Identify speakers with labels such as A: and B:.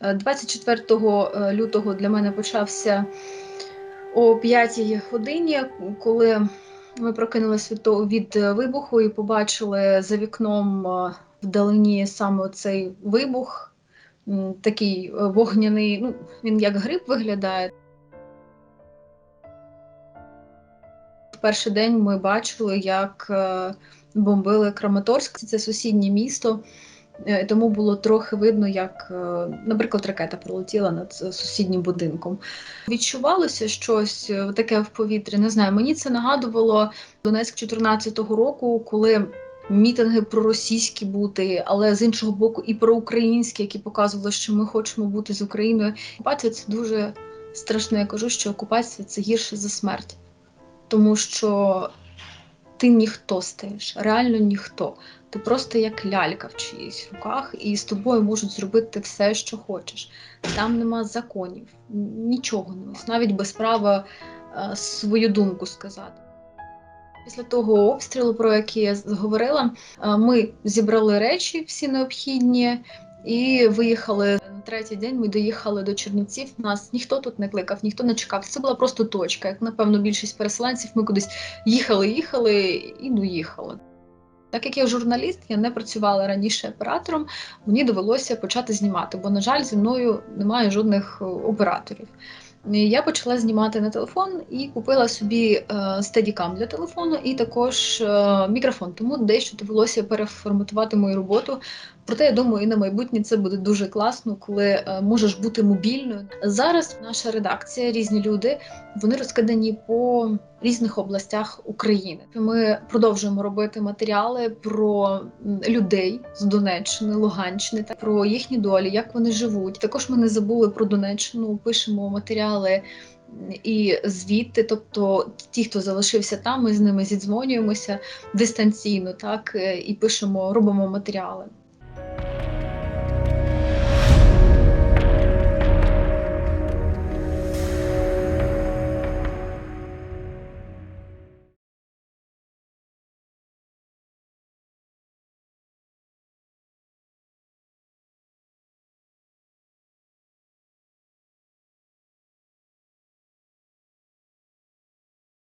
A: Е, 24 е, лютого для мене почався о 5 годині, коли ми прокинулися від, від е, вибуху і побачили за вікном е, вдалині саме цей вибух, такий е, вогняний, ну, він як гриб виглядає. Перший день ми бачили, як е, бомбили Краматорськ, це сусіднє місто. Е, Тому було трохи видно, як, е, наприклад, ракета пролетіла над е, сусіднім будинком. Відчувалося щось таке в повітрі. Не знаю, мені це нагадувало Донецьк 14-го року, коли мітинги проросійські бути, але з іншого боку, і проукраїнські, які показували, що ми хочемо бути з Україною. Окупація це дуже страшно. Я кажу, що окупація це гірше за смерть, тому що ти ніхто стаєш, реально ніхто. Ти просто як лялька в чиїсь руках, і з тобою можуть зробити все, що хочеш. Там нема законів, нічого не навіть без права е, свою думку сказати. Після того обстрілу, про який я говорила, е, ми зібрали речі всі необхідні і виїхали третій день. Ми доїхали до Чернівців. Нас ніхто тут не кликав, ніхто не чекав. Це була просто точка. Як напевно, більшість переселенців, ми кудись їхали, їхали і доїхали. Так як я журналіст, я не працювала раніше оператором, мені довелося почати знімати, бо, на жаль, зі мною немає жодних е, операторів. І Я почала знімати на телефон і купила собі е, стедікам для телефону і також е, мікрофон. Тому дещо довелося переформатувати мою роботу. Проте я думаю, і на майбутнє це буде дуже класно, коли е, можеш бути мобільною. Зараз наша редакція, різні люди, вони розкидані по різних областях України. Ми продовжуємо робити матеріали про людей з Донеччини, Луганщини та про їхні долі, як вони живуть. Також ми не забули про Донеччину, пишемо матеріали. І звідти, тобто ті, хто залишився там, ми з ними зідзвонюємося дистанційно, так і пишемо, робимо матеріали.